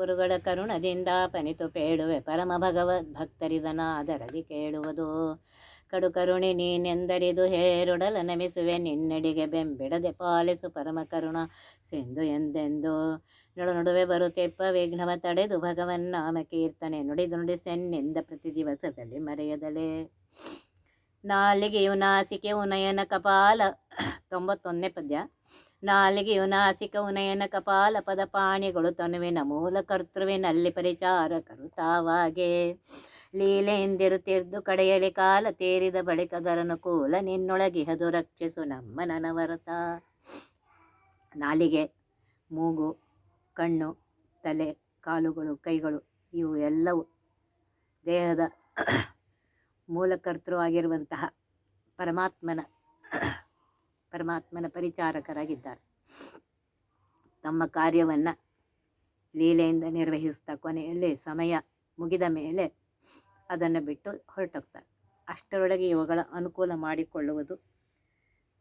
ಗುರುಗಳ ಕರುಣದಿಂದ ಪನಿತು ಪೇಳುವೆ ಪರಮ ಭಗವದ್ ಭಕ್ತರಿದನಾದರದಿ ಕೇಳುವುದು. ಕಡು ಕರುಣೆ ನೀನೆಂದರಿದು ಹೇರುಡಲ ನಮಿಸುವೆ, ನಿನ್ನಡಿಗೆ ಬೆಂಬಿಡದೆ ಪಾಲಿಸು ಪರಮ ಕರುಣ ಸಿಂಧು ಎಂದೆಂದು. ನಡು ನಡುವೆ ಬರುತ್ತೆಪ್ಪ ವಿಘ್ನವ ತಡೆದು ಭಗವನ್ ನಾಮ ಕೀರ್ತನೆ ನುಡಿದು ನುಡಿಸೆನ್ನಿಂದ ಪ್ರತಿ ದಿವಸದಲ್ಲಿ ಮರೆಯದಲೇ. ನಾಲಿಗೆಯು ನಾಸಿಕೆಯು ನಯನ ಕಪಾಲ ತೊಂಬತ್ತೊಂದನೇ ಪದ್ಯ. ನಾಲಿಗೆಯು ನಾಸಿಕವು ನಯನ ಕಪಾಲ ಪದ ಪಾಣಿಗಳು ತನುವಿನ ಮೂಲ ಕರ್ತೃವಿನಲ್ಲಿ ಪರಿಚಾರಕರು ತಾವಾಗೆ. ಲೀಲೆಯಿಂದಿರುತ್ತಿರ್ದು ಕಡೆಯಲಿ ಕಾಲ ತೇರಿದ ಬಳಿಕದರನುಕೂಲ ನಿನ್ನೊಳಗಿಹದು ರಕ್ಷಿಸು ನಮ್ಮ ನನವರತ. ನಾಲಿಗೆ, ಮೂಗು, ಕಣ್ಣು, ತಲೆ, ಕಾಲುಗಳು, ಕೈಗಳು ಇವು ಎಲ್ಲವೂ ದೇಹದ ಮೂಲಕರ್ತೃ ಆಗಿರುವಂತಹ ಪರಮಾತ್ಮನ ಪರಮಾತ್ಮನ ಪರಿಚಾರಕರಾಗಿದ್ದಾರೆ. ತಮ್ಮ ಕಾರ್ಯವನ್ನು ಲೀಲೆಯಿಂದ ನಿರ್ವಹಿಸ್ತಾ ಕೊನೆಯಲ್ಲಿ ಸಮಯ ಮುಗಿದ ಮೇಲೆ ಅದನ್ನು ಬಿಟ್ಟು ಹೊರಟೋಗ್ತಾರೆ. ಅಷ್ಟರೊಳಗೆ ಇವುಗಳ ಅನುಕೂಲ ಮಾಡಿಕೊಳ್ಳುವುದು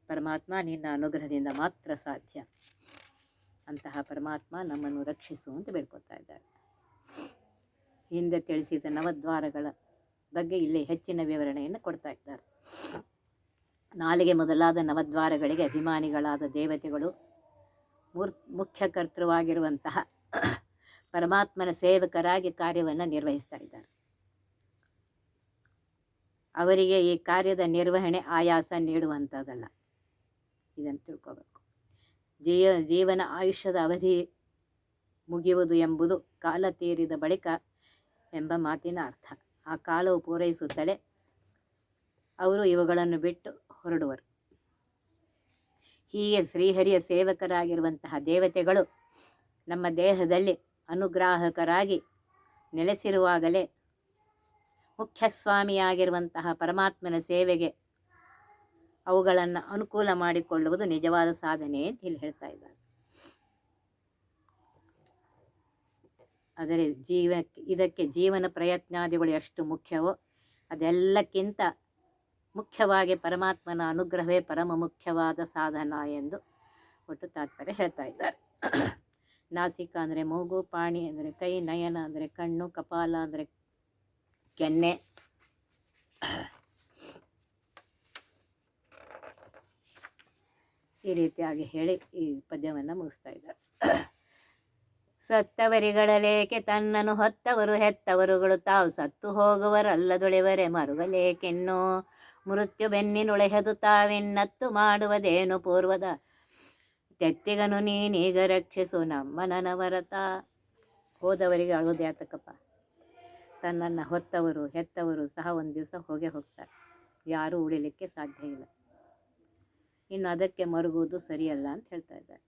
ಪರಮಾತ್ಮ ನಿನ್ನ ಅನುಗ್ರಹದಿಂದ ಮಾತ್ರ ಸಾಧ್ಯ. ಅಂತಹ ಪರಮಾತ್ಮ ನಮ್ಮನ್ನು ರಕ್ಷಿಸು ಅಂತ ಇದ್ದಾರೆ. ಹಿಂದೆ ತಿಳಿಸಿದ ನವದ್ವಾರಗಳ ಬಗ್ಗೆ ಇಲ್ಲಿ ಹೆಚ್ಚಿನ ವಿವರಣೆಯನ್ನು ಕೊಡ್ತಾ ಇದ್ದಾರೆ. ನಾಲಿಗೆ ಮೊದಲಾದ ನವದ್ವಾರಗಳಿಗೆ ಅಭಿಮಾನಿಗಳಾದ ದೇವತೆಗಳು ಮೂರ್ ಮುಖ್ಯ ಕರ್ತೃವಾಗಿರುವಂತಹ ಪರಮಾತ್ಮನ ಸೇವಕರಾಗಿ ಕಾರ್ಯವನ್ನು ನಿರ್ವಹಿಸ್ತಾ ಇದ್ದಾರೆ ಅವರಿಗೆ ಈ ಕಾರ್ಯದ ನಿರ್ವಹಣೆ ಆಯಾಸ ನೀಡುವಂಥದ್ದಲ್ಲ. ಇದನ್ನು ತಿಳ್ಕೋಬೇಕು. ಜೀವ, ಜೀವನ ಆಯುಷ್ಯದ ಅವಧಿ ಮುಗಿಯುವುದು ಎಂಬುದು ಕಾಲ ತೀರಿದ ಬಳಿಕ ಎಂಬ ಮಾತಿನ ಅರ್ಥ. ಆ ಕಾಲವು ಪೂರೈಸುತ್ತಲೇ ಅವರು ಇವುಗಳನ್ನು ಬಿಟ್ಟು ಹೊರಡುವರು. ಹೀಗೆ ಶ್ರೀಹರಿಯ ಸೇವಕರಾಗಿರುವಂತಹ ದೇವತೆಗಳು ನಮ್ಮ ದೇಹದಲ್ಲಿ ಅನುಗ್ರಾಹಕರಾಗಿ ನೆಲೆಸಿರುವಾಗಲೇ ಮುಖ್ಯಸ್ವಾಮಿಯಾಗಿರುವಂತಹ ಪರಮಾತ್ಮನ ಸೇವೆಗೆ ಅವುಗಳನ್ನು ಅನುಕೂಲ ಮಾಡಿಕೊಳ್ಳುವುದು ನಿಜವಾದ ಸಾಧನೆ ಅಂತ ಇಲ್ಲಿ ಹೇಳ್ತಾ ಇದ್ದಾರೆ. ಆದರೆ ಜೀವಕ್ಕೆ ಇದಕ್ಕೆ ಜೀವನ ಪ್ರಯತ್ನಾದಿಗಳು ಎಷ್ಟು ಮುಖ್ಯವೋ ಅದೆಲ್ಲಕ್ಕಿಂತ ಮುಖ್ಯವಾಗಿ ಪರಮಾತ್ಮನ ಅನುಗ್ರಹವೇ ಪರಮ ಮುಖ್ಯವಾದ ಸಾಧನ ಎಂದು ಒಟ್ಟು ತಾತ್ಪರ್ಯ ಹೇಳ್ತಾ ಇದ್ದಾರೆ. ನಾಸಿಕ ಅಂದರೆ ಮೂಗು, ಪಾಣಿ ಅಂದರೆ ಕೈ, ನಯನ ಅಂದರೆ ಕಣ್ಣು, ಕಪಾಲ ಅಂದರೆ ಕೆನ್ನೆ. ಈ ರೀತಿಯಾಗಿ ಹೇಳಿ ಈ ಪದ್ಯವನ್ನು ಮುಗಿಸ್ತಾ ಇದ್ದಾರೆ. ಸತ್ತವರಿಗಳಲೇಕೆ ತನ್ನನ್ನು ಹೊತ್ತವರು ಹೆತ್ತವರುಗಳು ತಾವು ಸತ್ತು ಹೋಗುವರಲ್ಲದೊಳೆವರೆ ಮರುಗಲೇಕೆನ್ನು ಮೃತ್ಯು ಬೆನ್ನಿನೊಳೆಹದು ತಾವೆನ್ನತ್ತು ಮಾಡುವುದೇನು ಪೂರ್ವದ? ತೆತ್ತಿಗನು ನೀನೀಗ ರಕ್ಷಿಸು ನಮ್ಮ ನನವರತ ಹೋದವರಿಗೆ ಅಳೋದು ಯಾತಕ್ಕಪ್ಪ ತನ್ನನ್ನು ಹೊತ್ತವರು, ಹೆತ್ತವರು ಸಹ ಒಂದು ದಿವಸ ಹೋಗೇ ಹೋಗ್ತಾರೆ. ಯಾರೂ ಉಳಿಲಿಕ್ಕೆ ಸಾಧ್ಯ ಇಲ್ಲ. ಇನ್ನು ಅದಕ್ಕೆ ಮರುಗುವುದು ಸರಿಯಲ್ಲ ಅಂತ ಹೇಳ್ತಾ ಇದ್ದಾರೆ.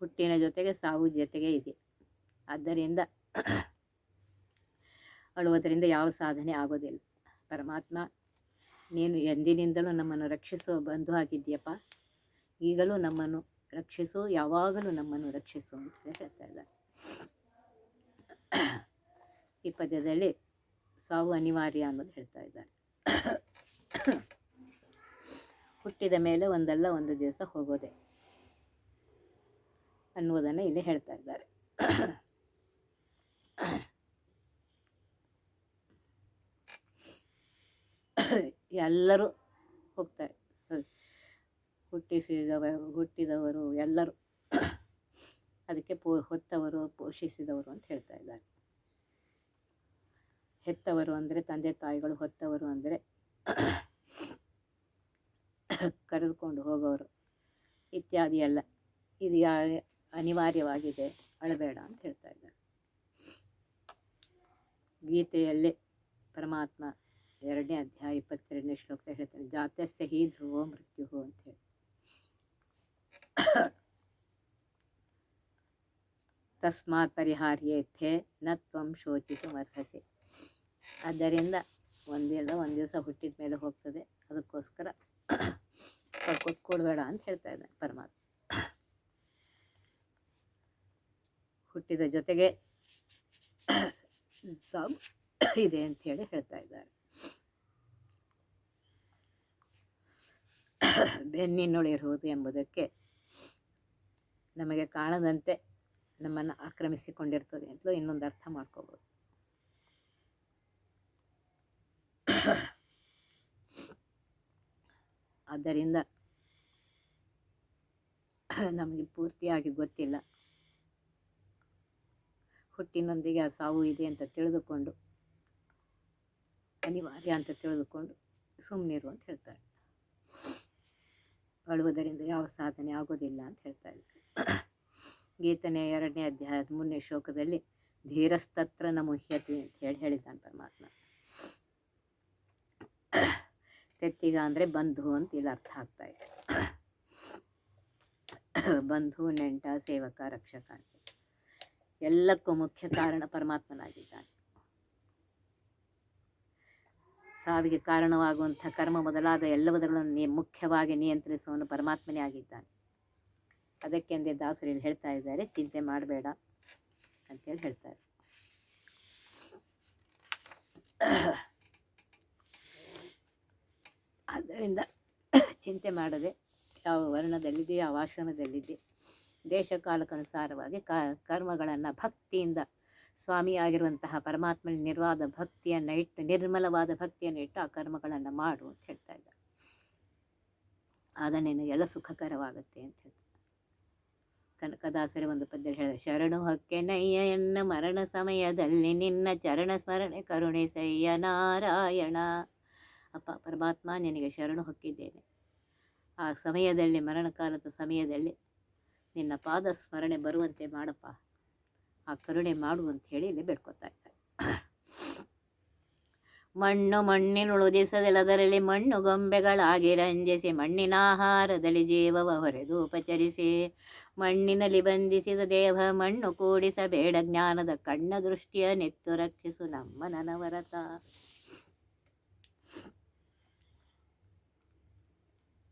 ಹುಟ್ಟಿನ ಜೊತೆಗೆ ಸಾವು ಜೊತೆಗೆ ಇದೆ. ಆದ್ದರಿಂದ ಅಳುವುದರಿಂದ ಯಾವ ಸಾಧನೆ ಆಗೋದಿಲ್ಲ. ಪರಮಾತ್ಮ, ನೀನು ಎಂದಿನಿಂದಲೂ ನಮ್ಮನ್ನು ರಕ್ಷಿಸುವ ಬಂಧು ಆಗಿದ್ದೀಯಪ್ಪ. ಈಗಲೂ ನಮ್ಮನ್ನು ರಕ್ಷಿಸು, ಯಾವಾಗಲೂ ನಮ್ಮನ್ನು ರಕ್ಷಿಸು ಅಂತ ಹೇಳ್ತಾ ಇದ್ದಾರೆ ಈ ಪದ್ಯದಲ್ಲಿ ಸಾವು ಅನಿವಾರ್ಯ ಅನ್ನೋದು ಹೇಳ್ತಾ ಇದ್ದಾರೆ ಹುಟ್ಟಿದ ಮೇಲೆ ಒಂದಲ್ಲ ಒಂದು ದಿವಸ ಹೋಗೋದೆ ಅನ್ನುವುದನ್ನು ಇಲ್ಲಿ ಹೇಳ್ತಾ ಇದ್ದಾರೆ. ಎಲ್ಲರೂ ಹೋಗ್ತಾರೆ. ಹುಟ್ಟಿಸಿದವ, ಹುಟ್ಟಿದವರು ಎಲ್ಲರೂ. ಅದಕ್ಕೆ ಪೋ, ಹೊತ್ತವರು, ಪೋಷಿಸಿದವರು ಅಂತ ಹೇಳ್ತಾ ಇದ್ದಾರೆ. ಹೆತ್ತವರು ಅಂದರೆ ತಂದೆ ತಾಯಿಗಳು, ಹೊತ್ತವರು ಅಂದರೆ ಕರೆದುಕೊಂಡು ಹೋಗೋರು ಇತ್ಯಾದಿ ಎಲ್ಲ. ಇದು ಯಾ, ಅನಿವಾರ್ಯವಾಗಿದೆ. ಅಳಬೇಡ ಅಂತ ಹೇಳ್ತಾ ಇದ್ದಾರೆ. ಗೀತೆಯಲ್ಲೇ ಪರಮಾತ್ಮ ಎರಡನೇ ಅಧ್ಯಾಯ ಇಪ್ಪತ್ತೆರಡನೇ ಶ್ಲೋಕ ಹೇಳ್ತಾರೆ ಜಾತಸ್ಯ ಹಿ ಧ್ರುವೋ ಮೃತ್ಯು ಅಂತ ಹೇಳಿ. ತಸ್ಮಾತ್ ಪರಿಹಾರ್ಯೇಥೆ ನ ತ್ವಂ ಶೋಚಿತು ಅರ್ಹಸೆ ಆದ್ದರಿಂದ ಒಂದಿಲ್ಲ ಒಂದು ದಿವಸ ಹುಟ್ಟಿದ ಮೇಲೆ ಹೋಗ್ತದೆ. ಅದಕ್ಕೋಸ್ಕರ ಕೊಟ್ಕೊಡ್ಬೇಡ ಅಂತ ಹೇಳ್ತಾ ಇದ್ದಾನೆ ಪರಮಾತ್ಮ. ಹುಟ್ಟಿದ ಜೊತೆಗೆ ಸಾಬ್ ಇದೆ ಅಂತ ಹೇಳಿ ಹೇಳ್ತಾ ಇದ್ದಾರೆ. ಬೆನ್ನಿನೊಳಿರುವುದು ಎಂಬುದಕ್ಕೆ ನಮಗೆ ಕಾಣದಂತೆ ನಮ್ಮನ್ನು ಆಕ್ರಮಿಸಿಕೊಂಡಿರ್ತದೆ ಅಂತಲೂ ಇನ್ನೊಂದು ಅರ್ಥ ಮಾಡ್ಕೋಬೋದು. ಆದ್ದರಿಂದ ನಮಗೆ ಪೂರ್ತಿಯಾಗಿ ಗೊತ್ತಿಲ್ಲ. ಹುಟ್ಟಿನೊಂದಿಗೆ ಆ ಸಾವು ಇದೆ ಅಂತ ತಿಳಿದುಕೊಂಡು ಅನಿವಾರ್ಯ ಅಂತ ತಿಳಿದುಕೊಂಡು ಸುಮ್ಮನಿರು ಅಂತ ಹೇಳ್ತಾರೆ. ಅಳುವುದರಿಂದ ಯಾವ ಸಾಧನೆ ಆಗೋದಿಲ್ಲ ಅಂತ ಹೇಳ್ತಾ ಇದ್ದಾರೆ. ಗೀತನೆ ಎರಡನೇ ಅಧ್ಯಾಯ ಮೂರನೇ ಶ್ಲೋಕದಲ್ಲಿ ಧೀರಸ್ತತ್ರ ಮುಹ್ಯತೆ ಅಂತ ಹೇಳಿ ಹೇಳಿದ್ದಾನೆ ಪರಮಾತ್ಮ. ತೆತ್ತಿಗ ಅಂದರೆ ಬಂಧು ಅಂತ ಇಲ್ಲಿ ಅರ್ಥ ಆಗ್ತಾ ಇದೆ. ಬಂಧು, ನೆಂಟ, ಸೇವಕ, ರಕ್ಷಕ ಅಂತ. ಎಲ್ಲಕ್ಕೂ ಮುಖ್ಯ ಕಾರಣ ಪರಮಾತ್ಮನಾಗಿದ್ದಾನೆ. ಸಾವಿಗೆ ಕಾರಣವಾಗುವಂಥ ಕರ್ಮ ಮೊದಲಾದ ಎಲ್ಲವುದರಗಳನ್ನು ನಿ ಮುಖ್ಯವಾಗಿ ನಿಯಂತ್ರಿಸುವವನು ಪರಮಾತ್ಮನೇ ಆಗಿದ್ದಾನೆ. ಅದಕ್ಕೆಂದೇ ದಾಸರು ಹೇಳ್ತಾ ಇದ್ದಾರೆ, ಚಿಂತೆ ಮಾಡಬೇಡ ಅಂತೇಳಿ ಹೇಳ್ತಾರೆ. ಆದ್ದರಿಂದ ಚಿಂತೆ ಮಾಡದೆ ಯಾವ ವರ್ಣದಲ್ಲಿದೆ, ಯಾವ ಆಶ್ರಮದಲ್ಲಿದೆ, ದೇಶ ಕರ್ಮಗಳನ್ನು ಭಕ್ತಿಯಿಂದ ಸ್ವಾಮಿಯಾಗಿರುವಂತಹ ಪರಮಾತ್ಮನ ನಿರ್ವಾದ ಭಕ್ತಿಯನ್ನು ಇಟ್ಟು ನಿರ್ಮಲವಾದ ಭಕ್ತಿಯನ್ನು ಇಟ್ಟು ಆ ಕರ್ಮಗಳನ್ನು ಮಾಡು ಅಂತ ಹೇಳ್ತಾ ಇದ್ದ ಆಗ ಎಲ್ಲ ಸುಖಕರವಾಗುತ್ತೆ ಅಂತ ಹೇಳ್ತಾರೆ. ಕನಕದಾಸರ ಒಂದು ಪದ್ಯ ಹೇಳಿದ ಶರಣು ಹಕ್ಕೆ ನಯ್ಯ ಎನ್ನ ಮರಣ ಸಮಯದಲ್ಲಿ ನಿನ್ನ ಚರಣ ಸ್ಮರಣೆ ಕರುಣೆ ಸಯ್ಯ ನಾರಾಯಣ. ಅಪ್ಪ, ಪರಮಾತ್ಮ ನಿನಗೆ ಶರಣು ಹೊಕ್ಕಿದ್ದೇನೆ. ಆ ಸಮಯದಲ್ಲಿ ಮರಣಕಾಲದ ಸಮಯದಲ್ಲಿ ನಿನ್ನ ಪಾದ ಸ್ಮರಣೆ ಬರುವಂತೆ ಮಾಡಪ್ಪ. ಆ ಕರುಣೆ ಮಾಡು ಅಂತ ಹೇಳಿ ಇಲ್ಲಿ ಬೇಡ್ಕೊತಾ ಇದ್ದಾರೆ. ಮಣ್ಣು ಮಣ್ಣಿನುಳುದಿಸದೆಲ್ಲದರಲ್ಲಿ ಮಣ್ಣು ಗೊಂಬೆಗಳಾಗಿ ರಂಜಿಸಿ ಮಣ್ಣಿನ ಆಹಾರದಲ್ಲಿ ಜೀವವ ಹೊರೆದು ಉಪಚರಿಸಿ ಮಣ್ಣಿನಲ್ಲಿ ಬಂಧಿಸಿದ ದೇಹ ಮಣ್ಣು ಕೂಡಿಸಬೇಡ ಜ್ಞಾನದ ಕಣ್ಣ ದೃಷ್ಟಿಯ ನೆತ್ತು ರಕ್ಷಿಸು ನಮ್ಮ ನನವರತ.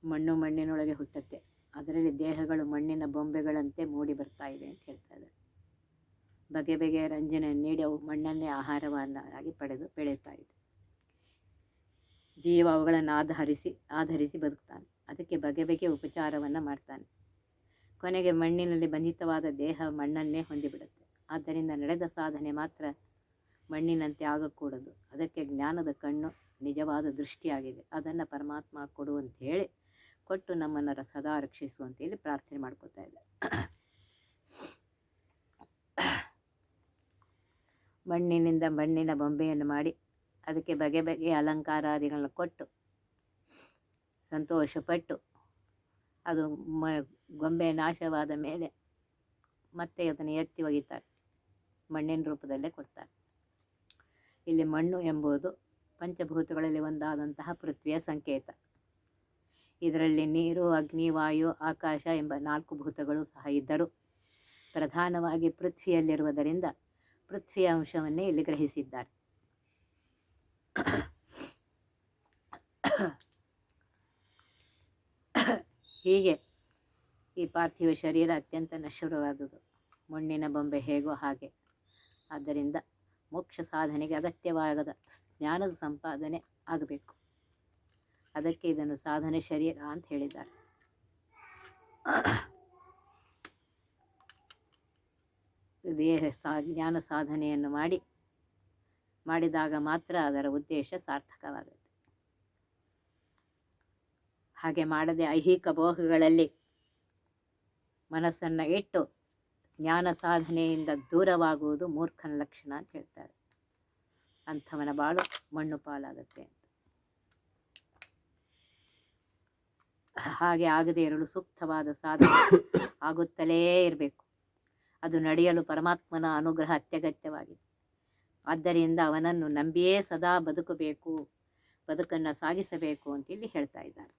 ಮಣ್ಣು ಮಣ್ಣಿನೊಳಗೆ ಹುಟ್ಟುತ್ತೆ. ಅದರಲ್ಲಿ ದೇಹಗಳು ಮಣ್ಣಿನ ಬೊಂಬೆಗಳಂತೆ ಮೂಡಿ ಬರ್ತಾ ಇದೆ ಅಂತ ಹೇಳ್ತಾ ಇದ್ದಾರೆ. ಬಗೆ ಬಗೆಯ ರಂಜನೆ ನೀಡಿ ಅವು ಮಣ್ಣನ್ನೇ ಆಹಾರವನ್ನಾಗಿ ಪಡೆದು ಬೆಳೆಯುತ್ತಾ ಇದೆ. ಜೀವ ಅವುಗಳನ್ನು ಆಧರಿಸಿ ಆಧರಿಸಿ ಬದುಕ್ತಾನೆ. ಅದಕ್ಕೆ ಬಗೆ ಬಗೆಯ ಉಪಚಾರವನ್ನು ಮಾಡ್ತಾನೆ. ಕೊನೆಗೆ ಮಣ್ಣಿನಲ್ಲಿ ಬಂಧಿತವಾದ ದೇಹ ಮಣ್ಣನ್ನೇ ಹೊಂದಿಬಿಡುತ್ತೆ. ಆದ್ದರಿಂದ ನಡೆದ ಸಾಧನೆ ಮಾತ್ರ ಮಣ್ಣಿನಂತೆ ಆಗಕೂಡದು. ಅದಕ್ಕೆ ಜ್ಞಾನದ ಕಣ್ಣು ನಿಜವಾದ ದೃಷ್ಟಿಯಾಗಿದೆ. ಅದನ್ನು ಪರಮಾತ್ಮ ಕೊಡು ಅಂತ ಹೇಳಿ ಕೊಟ್ಟು ನಮ್ಮನ್ನು ಸದಾ ರಕ್ಷಿಸು ಅಂತೇಳಿ ಪ್ರಾರ್ಥನೆ ಮಾಡ್ಕೋತಾ ಇದ್ದಾರೆ. ಮಣ್ಣಿನಿಂದ ಮಣ್ಣಿನ ಬೊಂಬೆಯನ್ನು ಮಾಡಿ ಅದಕ್ಕೆ ಬಗೆ ಬಗೆಯ ಅಲಂಕಾರಾದಿಗಳನ್ನು ಕೊಟ್ಟು ಸಂತೋಷಪಟ್ಟು ಅದು ಮ, ಗೊಂಬೆ ನಾಶವಾದ ಮೇಲೆ ಮತ್ತೆ ಅದನ್ನು ಎತ್ತಿ ಒಗಿತಾರೆ ಮಣ್ಣಿನ ರೂಪದಲ್ಲೇ ಕೊಡ್ತಾರೆ. ಇಲ್ಲಿ ಮಣ್ಣು ಎಂಬುದು ಪಂಚಭೂತಗಳಲ್ಲಿ ಒಂದಾದಂತಹ ಪೃಥ್ವಿಯ ಸಂಕೇತ. ಇದರಲ್ಲಿ ನೀರು, ಅಗ್ನಿ, ವಾಯು, ಆಕಾಶ ಎಂಬ ನಾಲ್ಕು ಭೂತಗಳು ಸಹ ಇದ್ದರು ಪ್ರಧಾನವಾಗಿ ಪೃಥ್ವಿಯಲ್ಲಿರುವುದರಿಂದ ಪೃಥ್ವಿಯ ಅಂಶವನ್ನೇ ಇಲ್ಲಿ ಗ್ರಹಿಸಿದ್ದಾರೆ. ಹೀಗೆ ಈ ಪಾರ್ಥಿವ ಶರೀರ ಅತ್ಯಂತ ನಶ್ವರವಾದುದು. ಮಣ್ಣಿನ ಬೊಂಬೆ ಹೇಗೋ ಹಾಗೆ. ಆದ್ದರಿಂದ ಮೋಕ್ಷ ಸಾಧನೆಗೆ ಅಗತ್ಯವಾಗದ ಜ್ಞಾನದ ಸಂಪಾದನೆ ಆಗಬೇಕು. ಅದಕ್ಕೆ ಇದನ್ನು ಸಾಧನೆ ಶರೀರ ಅಂತ ಹೇಳಿದ್ದಾರೆ. ದೇಹ ಸಾ, ಜ್ಞಾನ ಸಾಧನೆಯನ್ನು ಮಾಡಿ, ಮಾಡಿದಾಗ ಮಾತ್ರ ಅದರ ಉದ್ದೇಶ ಸಾರ್ಥಕವಾಗುತ್ತೆ. ಹಾಗೆ ಮಾಡದೆ ಐಹಿಕ ಭೋಗಗಳಲ್ಲಿ ಮನಸ್ಸನ್ನು ಇಟ್ಟು ಜ್ಞಾನ ಸಾಧನೆಯಿಂದ ದೂರವಾಗುವುದು ಮೂರ್ಖನ ಲಕ್ಷಣ ಅಂತ ಹೇಳ್ತಾರೆ. ಅಂಥವನ ಬಾಳು ಮಣ್ಣು ಪಾಲಾಗುತ್ತೆ ಹಾಗೆ ಆಗದೆ ಇರಲು ಸೂಕ್ತವಾದ ಸಾಧನೆ ಆಗುತ್ತಲೇ ಇರಬೇಕು. ಅದು ನಡೆಯಲು ಪರಮಾತ್ಮನ ಅನುಗ್ರಹ ಅತ್ಯಗತ್ಯವಾಗಿದೆ. ಆದ್ದರಿಂದ ಅವನನ್ನು ನಂಬಿಯೇ ಸದಾ ಬದುಕಬೇಕು, ಬದುಕನ್ನು ಸಾಗಿಸಬೇಕು ಅಂತೇಳಿ ಹೇಳ್ತಾ ಇದ್ದಾರೆ.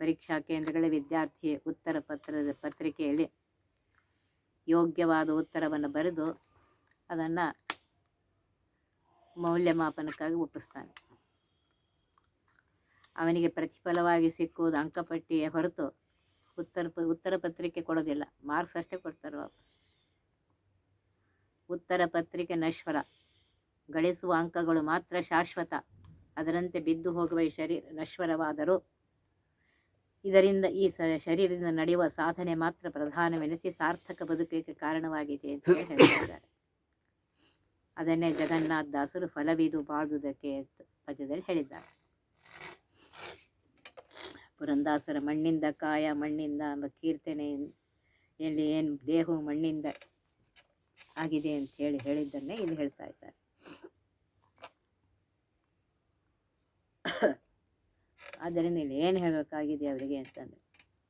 ಪರೀಕ್ಷಾ ಕೇಂದ್ರಗಳ ವಿದ್ಯಾರ್ಥಿ ಉತ್ತರ ಪತ್ರದ ಪತ್ರಿಕೆಯಲ್ಲಿ ಯೋಗ್ಯವಾದ ಉತ್ತರವನ್ನು ಬರೆದು ಅದನ್ನು ಮೌಲ್ಯಮಾಪನಕ್ಕಾಗಿ ಒಪ್ಪಿಸ್ತಾನೆ. ಅವನಿಗೆ ಪ್ರತಿಫಲವಾಗಿ ಸಿಕ್ಕುವುದು ಅಂಕಪಟ್ಟಿಯೇ ಹೊರತು ಉತ್ತರ ಉತ್ತರ ಪತ್ರಿಕೆ ಕೊಡೋದಿಲ್ಲ. ಮಾರ್ಕ್ಸ್ ಅಷ್ಟೇ ಕೊಡ್ತಾರೆ ಉತ್ತರ ಪತ್ರಿಕೆ ನಶ್ವರ. ಗಳಿಸುವ ಅಂಕಗಳು ಮಾತ್ರ ಶಾಶ್ವತ. ಅದರಂತೆ ಬಿದ್ದು ಹೋಗುವ ಈ ಶರೀರ ನಶ್ವರವಾದರೂ ಇದರಿಂದ ಈ ಶರೀರದಿಂದ ನಡೆಯುವ ಸಾಧನೆ ಮಾತ್ರ ಪ್ರಧಾನವೆನಿಸಿ ಸಾರ್ಥಕ ಬದುಕಿಗೆ ಕಾರಣವಾಗಿದೆ ಅಂತ ಹೇಳಿದ್ದಾರೆ ಅದನ್ನೇ ಜಗನ್ನಾಥ ದಾಸರು ಫಲವಿದು ಬಾಳುವುದಕ್ಕೆ ಪದ್ಯದಲ್ಲಿ ಹೇಳಿದ್ದಾರೆ. ಪುರಂದಾಸರ ಮಣ್ಣಿಂದ ಕಾಯ, ಮಣ್ಣಿಂದ ಎಂಬ ಕೀರ್ತನೆ ಎಲ್ಲಿ ಏನು ದೇಹವು ಮಣ್ಣಿಂದ ಆಗಿದೆ ಅಂತ ಹೇಳಿ ಹೇಳಿದ್ದನ್ನೇ ಇಲ್ಲಿ ಹೇಳ್ತಾ ಇದ್ದಾರೆ. ಆದ್ದರಿಂದ ಇಲ್ಲಿ ಏನು ಹೇಳಬೇಕಾಗಿದೆ ಅವರಿಗೆ ಅಂತಂದರೆ,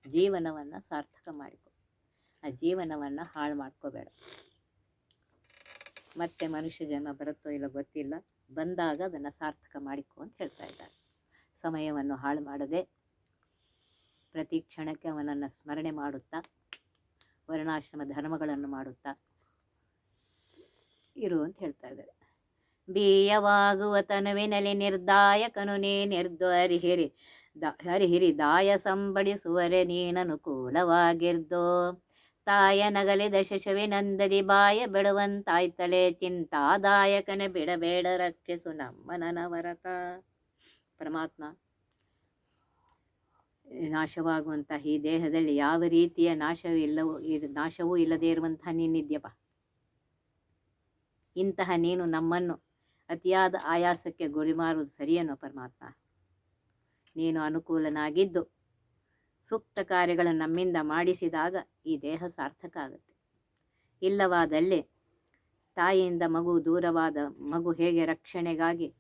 ಜೀವನವನ್ನು ಸಾರ್ಥಕ ಮಾಡಿಕೊ. ಆ ಜೀವನವನ್ನು ಹಾಳು ಮಾಡ್ಕೋಬೇಡ. ಮತ್ತೆ ಮನುಷ್ಯ ಜನ್ಮ ಬರುತ್ತೋ ಇಲ್ಲ ಗೊತ್ತಿಲ್ಲ. ಬಂದಾಗ ಅದನ್ನು ಸಾರ್ಥಕ ಮಾಡಿಕೊ ಅಂತ ಹೇಳ್ತಾ ಇದ್ದಾರೆ. ಸಮಯವನ್ನು ಹಾಳು ಮಾಡದೆ ಪ್ರತಿ ಕ್ಷಣಕ್ಕೆ ಅವನನ್ನು ಸ್ಮರಣೆ ಮಾಡುತ್ತಾ, ವರ್ಣಾಶ್ರಮ ಧರ್ಮಗಳನ್ನು ಮಾಡುತ್ತಾ ಇರು ಅಂತ ಹೇಳ್ತಾ ಇದ್ದಾರೆ. ಬೀಯವಾಗುವ ತನುವಿನಲ್ಲಿ ನಿರ್ದಾಯಕನು ನೀ ನಿರ್ದು ಹರಿಹಿರಿ, ದ, ಹರಿಹಿರಿ ದಾಯ ಸಂಬಡಿಸುವರೆ ನೀನನುಕೂಲವಾಗಿರ್ದೋ ತಾಯ ನಗಲಿದ ಶಶವಿನಂದದಿ ಬಾಯ ಬಿಡುವಂತಾಯ್ತಲೆ ಚಿಂತಾದಾಯಕನ ಬಿಡಬೇಡ ರಕ್ಷಿಸು ನಮ್ಮ ನನವರತ ಪರಮಾತ್ಮ ನಾಶವಾಗುವಂತಹ ಈ ದೇಹದಲ್ಲಿ ಯಾವ ರೀತಿಯ ನಾಶವೂ ಇಲ್ಲವೋ ಇದು ನಾಶವೂ ಇಲ್ಲದೇ ಇರುವಂತಹ ನೀನಿದ್ಯಪ್ಪ ಇಂತಹ ನೀನು ನಮ್ಮನ್ನು ಅತಿಯಾದ ಆಯಾಸಕ್ಕೆ ಗುರಿ ಮಾಡುವುದು ಸರಿಯೇನೋ ಪರಮಾತ್ಮ? ನೀನು ಅನುಕೂಲನಾಗಿದ್ದು ಸೂಕ್ತ ಕಾರ್ಯಗಳನ್ನು ನಮ್ಮಿಂದ ಮಾಡಿಸಿದಾಗ ಈ ದೇಹ ಸಾರ್ಥಕ ಆಗುತ್ತೆ. ಇಲ್ಲವಾದಲ್ಲಿ ತಾಯಿಯಿಂದ ಮಗು ದೂರವಾದ ಮಗು ಹೇಗೆ ರಕ್ಷಣೆಗಾಗಿ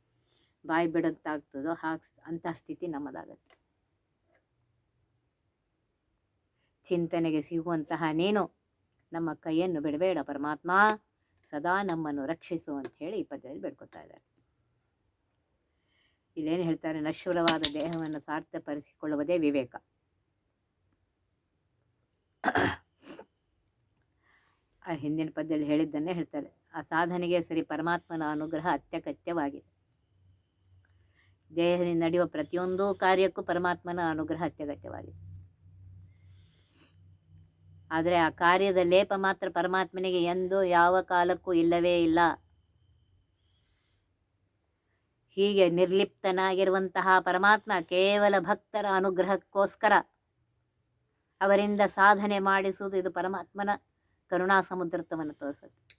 ಬಾಯಿ ಬಿಡುತ್ತಾಗ್ತದೋ ಹಾಗೆ ಅಂತಹ ಸ್ಥಿತಿ ನಮ್ಮದಾಗತ್ತೆ. ಚಿಂತನೆಗೆ ಸಿಗುವಂತಹ ನೀನು ನಮ್ಮ ಕೈಯನ್ನು ಬಿಡಬೇಡ. ಪರಮಾತ್ಮ ಸದಾ ನಮ್ಮನ್ನು ರಕ್ಷಿಸು ಅಂತ ಹೇಳಿ ಈ ಪದ್ಯದಲ್ಲಿ ಬೇಡ್ಕೊತಾ ಇದ್ದಾರೆ. ಇಲ್ಲೇನು ಹೇಳ್ತಾರೆ ನಶ್ವರವಾದ ದೇಹವನ್ನು ಸಾರ್ಥಪಡಿಸಿಕೊಳ್ಳುವುದೇ ವಿವೇಕ. ಆ ಹಿಂದಿನ ಪದ್ಯದಲ್ಲಿ ಹೇಳಿದ್ದನ್ನೇ ಹೇಳ್ತಾರೆ. ಆ ಸಾಧನೆಗೆ ಸರಿ ಪರಮಾತ್ಮನ ಅನುಗ್ರಹ ಅತ್ಯಗತ್ಯವಾಗಿದೆ. ದೇಹದಿಂದ ನಡೆಯುವ ಪ್ರತಿಯೊಂದು ಕಾರ್ಯಕ್ಕೂ ಪರಮಾತ್ಮನ ಅನುಗ್ರಹ ಅತ್ಯಗತ್ಯವಾಗಿದೆ. ಆದರೆ ಆ ಕಾರ್ಯದ ಲೇಪ ಮಾತ್ರ ಪರಮಾತ್ಮನಿಗೆ ಎಂದೂ ಯಾವ ಕಾಲಕ್ಕೂ ಇಲ್ಲವೇ ಇಲ್ಲ. ಹೀಗೆ ನಿರ್ಲಿಪ್ತನಾಗಿರುವಂತಹ ಪರಮಾತ್ಮ ಕೇವಲ ಭಕ್ತರ ಅನುಗ್ರಹಕ್ಕೋಸ್ಕರ ಅವರಿಂದ ಸಾಧನೆ ಮಾಡಿಸುವುದು ಇದು ಪರಮಾತ್ಮನ ಕರುಣಾ ಸಮುದ್ರತ್ವವನ್ನು ತೋರಿಸುತ್ತೆ.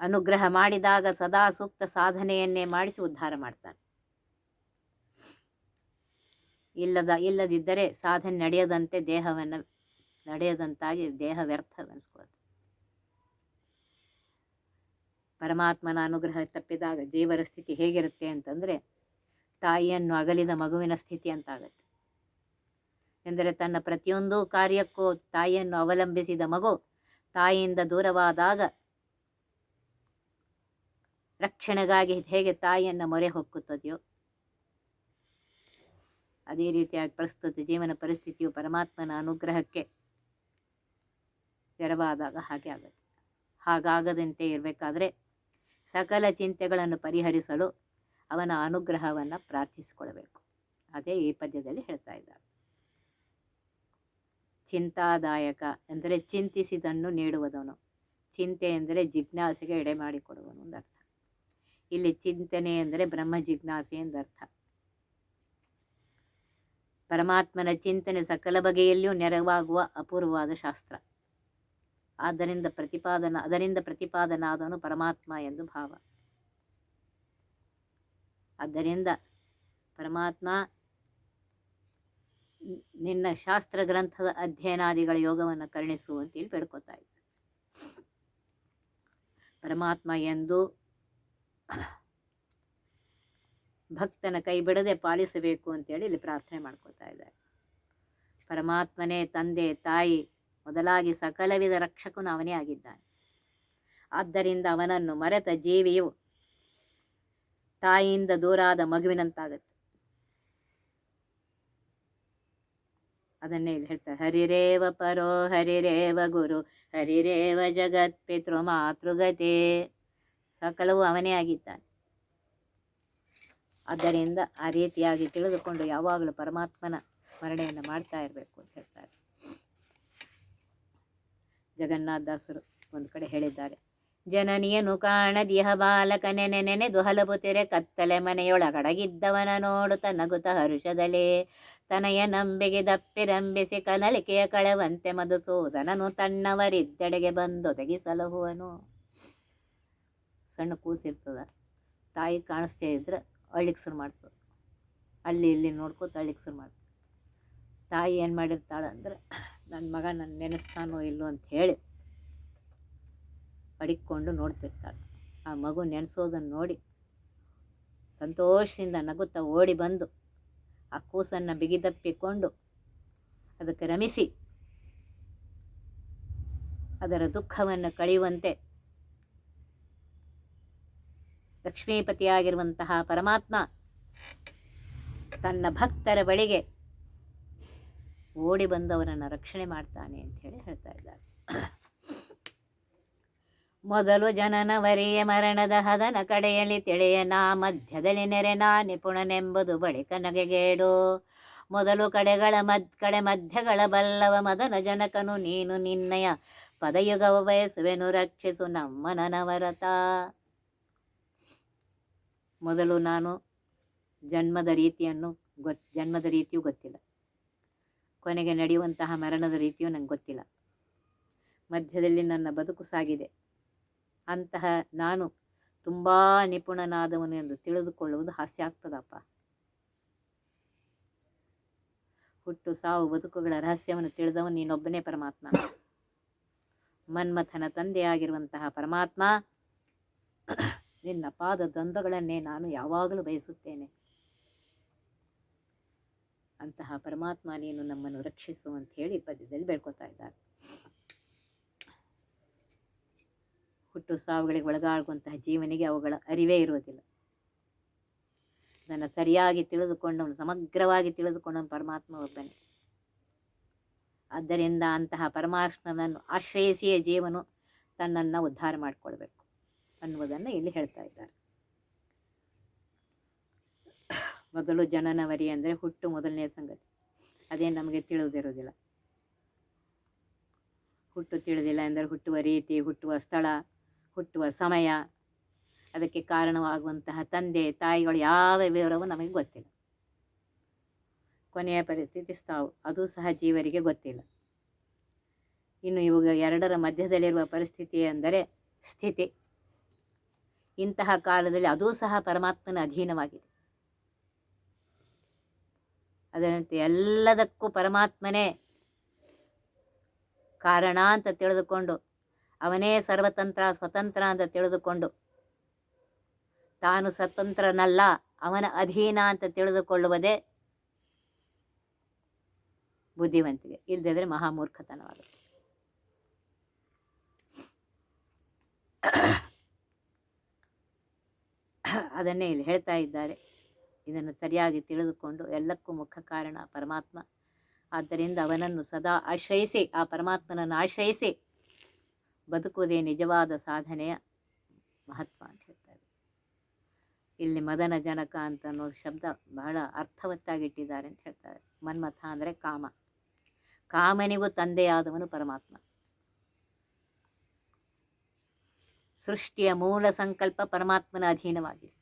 ಅನುಗ್ರಹ ಮಾಡಿದಾಗ ಸದಾ ಸೂಕ್ತ ಸಾಧನೆಯನ್ನೇ ಮಾಡಿಸಿ ಉದ್ಧಾರ ಮಾಡ್ತಾನೆ. ಇಲ್ಲದ, ಇಲ್ಲದಿದ್ದರೆ ಸಾಧನೆ ನಡೆಯದಂತೆ ದೇಹವನ್ನು, ನಡೆಯದಂತಾಗಿ ದೇಹ ವ್ಯರ್ಥವೆನಿಸ್ಕೊಳ್ತದೆ ಪರಮಾತ್ಮನ ಅನುಗ್ರಹ ತಪ್ಪಿದಾಗ ಜೀವರ ಸ್ಥಿತಿ ಹೇಗಿರುತ್ತೆ ಅಂತಂದರೆ ತಾಯಿಯನ್ನು ಅಗಲಿದ ಮಗುವಿನ ಸ್ಥಿತಿ ಅಂತಾಗತ್ತೆ. ಎಂದರೆ ತನ್ನ ಪ್ರತಿಯೊಂದು ಕಾರ್ಯಕ್ಕೂ ತಾಯಿಯನ್ನು ಅವಲಂಬಿಸಿದ ಮಗು ತಾಯಿಯಿಂದ ದೂರವಾದಾಗ ರಕ್ಷಣೆಗಾಗಿ ಹೇಗೆ ತಾಯಿಯನ್ನು ಮೊರೆ ಹೊಕ್ಕುತ್ತದೆಯೋ ಅದೇ ರೀತಿಯಾಗಿ ಪ್ರಸ್ತುತ ಜೀವನ ಪರಿಸ್ಥಿತಿಯು ಪರಮಾತ್ಮನ ಅನುಗ್ರಹಕ್ಕೆ ತೆರವಾದಾಗ ಹಾಗೆ ಆಗುತ್ತೆ. ಹಾಗಾಗದಂತೆ ಇರಬೇಕಾದ್ರೆ ಸಕಲ ಚಿಂತೆಗಳನ್ನು ಪರಿಹರಿಸಲು ಅವನ ಅನುಗ್ರಹವನ್ನು ಪ್ರಾರ್ಥಿಸಿಕೊಳ್ಳಬೇಕು. ಅದೇ ಈ ಪದ್ಯದಲ್ಲಿ ಹೇಳ್ತಾ ಇದ್ದಾರೆ. ಚಿಂತಾದಾಯಕ ಅಂದರೆ ಚಿಂತಿಸಿದನ್ನು ನೀಡುವುದನು. ಚಿಂತೆ ಎಂದರೆ ಜಿಜ್ಞಾಸೆಗೆ ಎಡೆ ಮಾಡಿಕೊಡುವನು ಎಂದರ್ಥ. ಇಲ್ಲಿ ಚಿಂತನೆ ಎಂದರೆ ಬ್ರಹ್ಮ ಜಿಜ್ಞಾಸೆ ಎಂದರ್ಥ. ಪರಮಾತ್ಮನ ಚಿಂತನೆ ಸಕಲ ಬಗೆಯಲ್ಲಿಯೂ ನೆರವಾಗುವ ಅಪೂರ್ವವಾದ ಶಾಸ್ತ್ರ. ಆದ್ದರಿಂದ ಪ್ರತಿಪಾದನ, ಅದರಿಂದ ಪ್ರತಿಪಾದನಾದವನು ಪರಮಾತ್ಮ ಎಂದು ಭಾವ. ಆದ್ದರಿಂದ ಪರಮಾತ್ಮ ನಿನ್ನ ಶಾಸ್ತ್ರ ಗ್ರಂಥದ ಅಧ್ಯಯನಾದಿಗಳ ಯೋಗವನ್ನು ಕರುಣಿಸುವಂತೇಳಿ ಬೇಡ್ಕೋತಾ ಇದ್ದ. ಪರಮಾತ್ಮ ಎಂದು ಭಕ್ತನ ಕೈ ಬಿಡದೆ ಪಾಲಿಸಬೇಕು ಅಂತೇಳಿ ಇಲ್ಲಿ ಪ್ರಾರ್ಥನೆ ಮಾಡ್ಕೊತಾ ಇದ್ದಾರೆ. ಪರಮಾತ್ಮನೇ, ತಂದೆ, ತಾಯಿ, ಮೊದಲಾಗಿ ಸಕಲವಿದ ರಕ್ಷಕನು ಅವನೇ ಆಗಿದ್ದಾನೆ. ಆದ್ದರಿಂದ ಅವನನ್ನು ಮರೆತ ಜೀವಿಯು ತಾಯಿಯಿಂದ ದೂರಾದ ಮಗುವಿನಂತಾಗತ್ತೆ. ಅದನ್ನೇ ಇಲ್ಲಿ ಹೇಳ್ತಾರೆ ಹರಿರೇವ ಪರೋ, ಹರಿರೇವ ಗುರು, ಹರಿರೇವ ಜಗತ್ ಪಿತೃ ಮಾತೃಗತೆ. ಸಕಲವು ಅವನೇ ಆಗಿದ್ದಾನೆ. ಆದ್ದರಿಂದ ಆ ರೀತಿಯಾಗಿ ತಿಳಿದುಕೊಂಡು ಯಾವಾಗಲೂ ಪರಮಾತ್ಮನ ಸ್ಮರಣೆಯನ್ನು ಮಾಡ್ತಾ ಇರಬೇಕು ಅಂತ ಹೇಳ್ತಾರೆ. ಜಗನ್ನಾಥದಾಸರು ಒಂದು ಕಡೆ ಹೇಳಿದ್ದಾರೆ. ಜನನಿಯನು ಕಾಣದಿಹ ಬಾಲಕನೆ ನೆನೆದು ಹಲಬುತಿರೆ ಕತ್ತಲೆ ಮನೆಯೊಳಗಡಗಿದ್ದವನ ನೋಡುತ್ತ ನಗುತ ಹರುಷದಲೇ. ತನಯ ನಂಬಿಗೆ ದಪ್ಪಿರಂಬಿಸಿ ಕನಲಿಕೆಯ ಕಳೆವಂತೆ ಮಧುಸೂದನನು ಬಂದು ಬಂದೊದಗಿಸಲಹುವನು ಸಣ್ಣ ಕೂಸಿರ್ತದ. ತಾಯಿ ಕಾಣಿಸ್ತೇ ಇದ್ರೆ ಅಳ್ಳಿಕ್ಕೆ ಶುರು ಮಾಡ್ತು. ಅಲ್ಲಿ ಇಲ್ಲಿ ನೋಡ್ಕೋತ ಅಳ್ಳಿಕ್ಕೆ ಶುರು ಮಾಡ್ತು. ತಾಯಿ ಏನು ಮಾಡಿರ್ತಾಳೆ ಅಂದ್ರೆ ನನ್ನ ಮಗ ನನ್ನ ನೆನೆಸ್ತಾನೋ ಇಲ್ಲೋ ಅಂತ ಹೇಳಿ ಪಡಿಕೊಂಡು ನೋಡ್ತಿರ್ತಾಳೆ. ಆ ಮಗು ನೆನೆಸೋದನ್ನು ನೋಡಿ ಸಂತೋಷದಿಂದ ನಗುತ್ತಾ ಓಡಿ ಬಂದು ಆ ಕೂಸನ್ನು ಬಿಗಿದಪ್ಪಿಕೊಂಡು ಅದಕ್ಕೆ ರಮಿಸಿ, ಅದರ ದುಃಖವನ್ನು ಕಳೆಯುವಂತೆ ಲಕ್ಷ್ಮೀಪತಿಯಾಗಿರುವಂತಹ ಪರಮಾತ್ಮ ತನ್ನ ಭಕ್ತರ ಬಳಿಗೆ ಓಡಿ ಬಂದವರನ್ನು ರಕ್ಷಣೆ ಮಾಡ್ತಾನೆ ಅಂತ ಹೇಳಿ ಹೇಳ್ತಾ ಇದ್ದಾರೆ. ಮೊದಲು ಜನನವರಿಯ ಮರಣದ ಹದನ ಕಡೆಯಲ್ಲಿ ನಾ ಮಧ್ಯದಲ್ಲಿ ನೆರೆನ ನಿಪುಣನೆಂಬುದು ಬಳಿಕ ನಗೆಗೇಡು. ಮೊದಲು ಕಡೆಗಳ ಮದ್, ಕಡೆ ಮಧ್ಯಗಳ ಬಲ್ಲವ ಮದನ ಜನಕನು ನೀನು ನಿನ್ನಯ ಪದಯುಗವ ಬಯಸುವೆನು, ರಕ್ಷಿಸು ನಮ್ಮ ನನವರತ ಮೊದಲು ನಾನು ಜನ್ಮದ ರೀತಿಯನ್ನು ಗೊತ್, ಜನ್ಮದ ರೀತಿಯೂ ಗೊತ್ತಿಲ್ಲ. ಕೊನೆಗೆ ನಡೆಯುವಂತಹ ಮರಣದ ರೀತಿಯೂ ನನಗೆ ಗೊತ್ತಿಲ್ಲ. ಮಧ್ಯದಲ್ಲಿ ನನ್ನ ಬದುಕು ಸಾಗಿದೆ. ಅಂತಹ ನಾನು ತುಂಬ ನಿಪುಣನಾದವನು ಎಂದು ತಿಳಿದುಕೊಳ್ಳುವುದು ಹಾಸ್ಯಾಸ್ಪದಪ್ಪ. ಹುಟ್ಟು ಸಾವು ಬದುಕುಗಳ ರಹಸ್ಯವನ್ನು ತಿಳಿದವನು ನೀನೊಬ್ಬನೇ ಪರಮಾತ್ಮ. ಮನ್ಮಥನ ತಂದೆಯಾಗಿರುವಂತಹ ಪರಮಾತ್ಮ ನಿನ್ನ ಪಾದ ದ್ವಂದ್ವಗಳನ್ನೇ ನಾನು ಯಾವಾಗಲೂ ಬಯಸುತ್ತೇನೆ. ಅಂತಹ ಪರಮಾತ್ಮ ನೀನು ನಮ್ಮನ್ನು ರಕ್ಷಿಸು ಅಂತ ಹೇಳಿ ಪದ್ಯದಲ್ಲಿ ಬೇಡ್ಕೊತಾ ಇದ್ದಾರೆ ಹುಟ್ಟು ಸಾವುಗಳಿಗೆ ಒಳಗಾಗುವಂತಹ ಜೀವನಿಗೆ ಅವುಗಳ ಅರಿವೇ ಇರುವುದಿಲ್ಲ. ಅದನ್ನು ಸರಿಯಾಗಿ ತಿಳಿದುಕೊಂಡವನು ಸಮಗ್ರವಾಗಿ ತಿಳಿದುಕೊಂಡವನು ಪರಮಾತ್ಮ ಒಬ್ಬನೇ. ಆದ್ದರಿಂದ ಅಂತಹ ಪರಮಾತ್ಮನನ್ನು ಆಶ್ರಯಿಸಿಯೇ ಜೀವನು ತನ್ನನ್ನು ಉದ್ಧಾರ ಮಾಡಿಕೊಳ್ಬೇಕು. ಅನ್ನುವುದನ್ನು ಇಲ್ಲಿ ಹೇಳ್ತಾ ಇದ್ದಾರೆ. ಮೊದಲು ಜನನವರಿ ಅಂದರೆ ಹುಟ್ಟು ಮೊದಲನೇ ಸಂಗತಿ. ಅದೇ ನಮಗೆ ತಿಳಿದಿರುವುದಿಲ್ಲ. ಹುಟ್ಟು ತಿಳಿದಿಲ್ಲ ಎಂದರೆ ಹುಟ್ಟುವ ರೀತಿ, ಹುಟ್ಟುವ ಸ್ಥಳ, ಹುಟ್ಟುವ ಸಮಯ, ಅದಕ್ಕೆ ಕಾರಣವಾಗುವಂತಹ ತಂದೆ, ತಾಯಿಗಳು ಯಾವ ವಿವರವೂ ನಮಗೆ ಗೊತ್ತಿಲ್ಲ. ಕೊನೆಯ ಪರಿಸ್ಥಿತಿ ಸ್ಥಾವು ಅದು ಸಹ ಜೀವರಿಗೆ ಗೊತ್ತಿಲ್ಲ. ಇನ್ನು ಇವುಗಳ ಎರಡರ ಮಧ್ಯದಲ್ಲಿರುವ ಪರಿಸ್ಥಿತಿ ಅಂದರೆ ಸ್ಥಿತಿ. ಇಂತಹ ಕಾಲದಲ್ಲಿ ಅದೂ ಸಹ ಪರಮಾತ್ಮನ ಅಧೀನವಾಗಿದೆ. ಅದರಂತೆ ಎಲ್ಲದಕ್ಕೂ ಪರಮಾತ್ಮನೇ ಕಾರಣ ಅಂತ ತಿಳಿದುಕೊಂಡು, ಅವನೇ ಸರ್ವತಂತ್ರ, ಸ್ವತಂತ್ರ ಅಂತ ತಿಳಿದುಕೊಂಡು, ತಾನು ಸ್ವತಂತ್ರನಲ್ಲ, ಅವನ ಅಧೀನ ಅಂತ ತಿಳಿದುಕೊಳ್ಳುವುದೇ ಬುದ್ಧಿವಂತಿಕೆ. ಇಲ್ಲದಿದ್ದರೆ ಮಹಾಮೂರ್ಖತನವಾಗುತ್ತೆ. ಅದನ್ನೇ ಇಲ್ಲಿ ಹೇಳ್ತಾ ಇದ್ದಾರೆ. ಇದನ್ನು ಸರಿಯಾಗಿ ತಿಳಿದುಕೊಂಡು ಎಲ್ಲಕ್ಕೂ ಮುಖ್ಯ ಕಾರಣ ಪರಮಾತ್ಮ. ಆದ್ದರಿಂದ ಅವನನ್ನು ಸದಾ ಆಶ್ರಯಿಸಿ, ಆ ಪರಮಾತ್ಮನನ್ನು ಆಶ್ರಯಿಸಿ ಬದುಕುವುದೇ ನಿಜವಾದ ಸಾಧನೆಯ ಮಹತ್ವ ಅಂತ ಹೇಳ್ತಾರೆ ಇಲ್ಲಿ ಮದನ ಜನಕ ಅಂತ ಅನ್ನೋ ಶಬ್ದ ಬಹಳ ಅರ್ಥವತ್ತಾಗಿಟ್ಟಿದ್ದಾರೆ ಅಂತ ಹೇಳ್ತಾರೆ ಮನ್ಮಥ ಅಂದರೆ ಕಾಮ. ಕಾಮನಿಗೂ ತಂದೆಯಾದವನು ಪರಮಾತ್ಮ. ಸೃಷ್ಟಿಯ ಮೂಲ ಸಂಕಲ್ಪ ಪರಮಾತ್ಮನ ಅಧೀನವಾಗಿದೆ.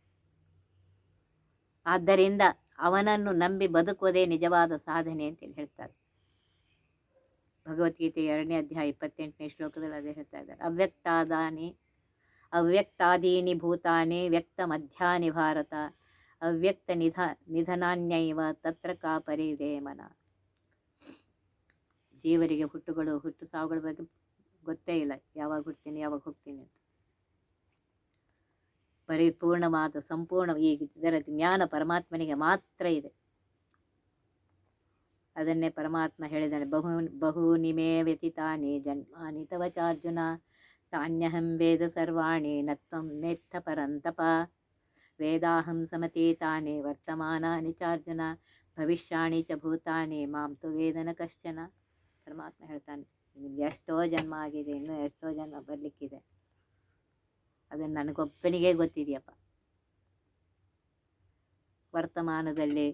ಆದ್ದರಿಂದ ಅವನನ್ನು ನಂಬಿ ಬದುಕುವುದೇ ನಿಜವಾದ ಸಾಧನೆ ಅಂತೇಳಿ ಹೇಳ್ತಾರೆ. ಭಗವದ್ಗೀತೆ ಎರಡನೇ ಅಧ್ಯಾಯ ಇಪ್ಪತ್ತೆಂಟನೇ ಶ್ಲೋಕದಲ್ಲಿ ಅದೇ ಹೇಳ್ತಾ ಇದ್ದಾರೆ. ಅವ್ಯಕ್ತಾದಾನಿ, ಅವ್ಯಕ್ತಾದೀನಿ ಭೂತಾನಿ ವ್ಯಕ್ತ ಮಧ್ಯಾನಿ ಭಾರತ, ಅವ್ಯಕ್ತ ನಿಧ, ನಿಧನಾನ್ಯೈವ ತತ್ರ ಕಾಪರಿ ವೇಮನ ಜೀವರಿಗೆ ಹುಟ್ಟುಗಳು, ಹುಟ್ಟು ಸಾವುಗಳ ಬಗ್ಗೆ ಗೊತ್ತೇ ಇಲ್ಲ. ಯಾವಾಗ ಹುಡ್ತೀನಿ ಯಾವಾಗ ಹೋಗ್ತೀನಿ ಅಂತ. ಪರಿಪೂರ್ಣವಾದ ಸಂಪೂರ್ಣ ಈ ಇದರ ಜ್ಞಾನ ಪರಮಾತ್ಮನಿಗೆ ಮಾತ್ರ ಇದೆ. ಅದನ್ನೇ ಪರಮಾತ್ಮ ಹೇಳಿದಾನೆ ಬಹು ಬಹೂನಿ ಮೇ ವ್ಯತಿತಾನಿ ಜನ್ಮಾನಿ ತವ ಚಾರ್ಜುನ. ತಾನ್ಯಹಂ ವೇದ ಸರ್ವಾಣಿ ನತ್ವಂ ನೇತ್ಥ ಪರಂತಪ. ವೇದಾಹಂ ಸಮತೀತಾನಿ ವರ್ತಮಾನಾನಿ ಚಾರ್ಜುನ. ಭವಿಷ್ಯಾಣಿ ಚ ಭೂತಾನಿ ಮಾಂ ತು ವೇದನ ಕಶ್ಚನ. ಪರಮಾತ್ಮ ಹೇಳ್ತಾನೆ, ನಿಮ್ಗೆ ಎಷ್ಟೋ ಜನ್ಮ ಆಗಿದೆ, ಇನ್ನೂ ಎಷ್ಟೋ ಜನ್ಮ ಬರಲಿಕ್ಕಿದೆ. ಅದನ್ನು ನನಗೊಬ್ಬನಿಗೆ ಗೊತ್ತಿದೆಯಪ್ಪ. ವರ್ತಮಾನದಲ್ಲಿ,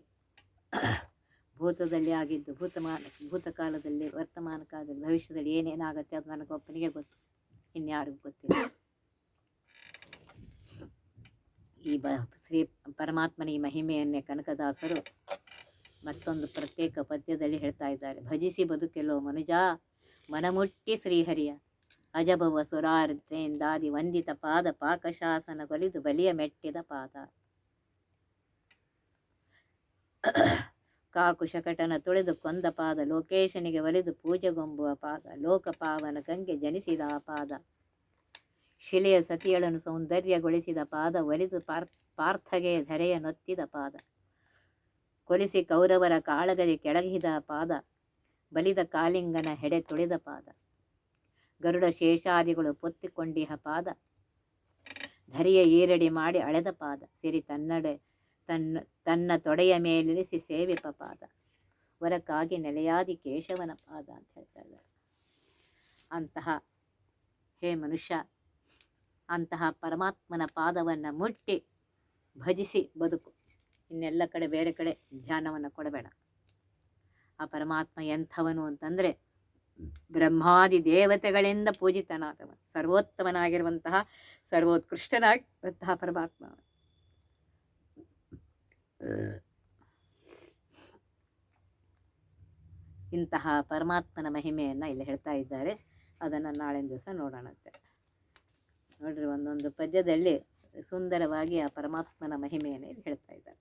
ಭೂತದಲ್ಲಿ ಆಗಿದ್ದು, ಭೂತಮಾನ, ಭೂತಕಾಲದಲ್ಲಿ, ವರ್ತಮಾನ ಕಾಲದಲ್ಲಿ, ಭವಿಷ್ಯದಲ್ಲಿ ಏನೇನಾಗುತ್ತೆ ಅದು ನನಗೊಬ್ಬನಿಗೆ ಗೊತ್ತು. ಇನ್ಯಾರಿಗೂ ಗೊತ್ತಿಲ್ಲ. ಈ ಬ, ಶ್ರೀ ಪರಮಾತ್ಮನ ಈ ಮಹಿಮೆಯನ್ನೇ ಕನಕದಾಸರು ಮತ್ತೊಂದು ಪ್ರತ್ಯೇಕ ಪದ್ಯದಲ್ಲಿ ಹೇಳ್ತಾ ಇದ್ದಾರೆ. ಭಜಿಸಿ ಬದುಕೆಲ್ಲೋ ಮನುಜ, ಮನಮುಟ್ಟಿ ಶ್ರೀಹರಿಯ. ಅಜಬವ ಸುರಾರ್ದ್ರೇಂದಾದಿ ವಂದಿತ ಪಾದ ಪಾಕಶಾಸನ ಕೊಲಿದು ಬಲಿಯ ಮೆಟ್ಟಿದ ಪಾದ. ಕಾಕುಶಕಟನ ತುಳಿದು ಕೊಂದ ಪಾದ, ಲೋಕೇಶನಿಗೆ ಒಲಿದು ಪೂಜೆಗೊಂಬುವ ಪಾದ ಲೋಕಪಾವನ ಗಂಗೆ ಜನಿಸಿದ ಆ ಪಾದ. ಶಿಲೆಯ ಸತಿಯಳನ್ನು ಸೌಂದರ್ಯಗೊಳಿಸಿದ ಪಾದ, ಒಲಿದು ಪಾರ್, ಪಾರ್ಥಗೆ ಧರೆಯ ನೊತ್ತಿದ ಪಾದ. ಕೊಲಿಸಿ ಕೌರವರ ಕಾಳಗದಿ ಕೆಳಗಿದ ಪಾದ, ಬಲಿದ ಕಾಲಿಂಗನ ಹೆಡೆ ತುಳಿದ ಪಾದ. ಗರುಡ ಶೇಷಾದಿಗಳು ಪೊತ್ತಿಕೊಂಡಿಹ ಪಾದ. ಧರಿಯ ಈರಡಿ ಮಾಡಿ ಅಳೆದ ಪಾದ. ಸಿರಿ ತನ್ನಡೆ ತನ್ನ ತನ್ನ ತೊಡೆಯ ಮೇಲಿರಿಸಿ ಸೇವಿಪ ಪಾದ. ವರಕ್ಕಾಗಿ ನೆಲೆಯಾದಿ ಕೇಶವನ ಪಾದ ಅಂತ ಹೇಳ್ತಾ ಇದ್ದಾರೆ. ಅಂತಹ ಹೇ ಮನುಷ್ಯ, ಅಂತಹ ಪರಮಾತ್ಮನ ಪಾದವನ್ನು ಮುಟ್ಟಿ ಭಜಿಸಿ ಬದುಕು. ಇನ್ನೆಲ್ಲ ಕಡೆ ಬೇರೆ ಕಡೆ ಧ್ಯಾನವನ್ನು ಕೊಡಬೇಡ. ಆ ಪರಮಾತ್ಮ ಎಂಥವನು ಅಂತಂದರೆ ಬ್ರಹ್ಮಾದಿ ದೇವತೆಗಳಿಂದ ಪೂಜಿತನಾದವ ಸರ್ವೋತ್ತಮನಾಗಿರುವಂತಹ ಸರ್ವೋತ್ಕೃಷ್ಟನಾಗಿರುವಂತಹ ಪರಮಾತ್ಮ. ಇಂತಹ ಪರಮಾತ್ಮನ ಮಹಿಮೆಯನ್ನು ಇಲ್ಲಿ ಹೇಳ್ತಾ ಇದ್ದಾರೆ. ಅದನ್ನು ನಾಳಿನ ದಿವಸ ನೋಡೋಣಂತೆ. ನೋಡ್ರಿ ಒಂದೊಂದು ಪದ್ಯದಲ್ಲಿ ಸುಂದರವಾಗಿ ಆ ಪರಮಾತ್ಮನ ಮಹಿಮೆಯನ್ನು ಇಲ್ಲಿ ಹೇಳ್ತಾ ಇದ್ದಾರೆ.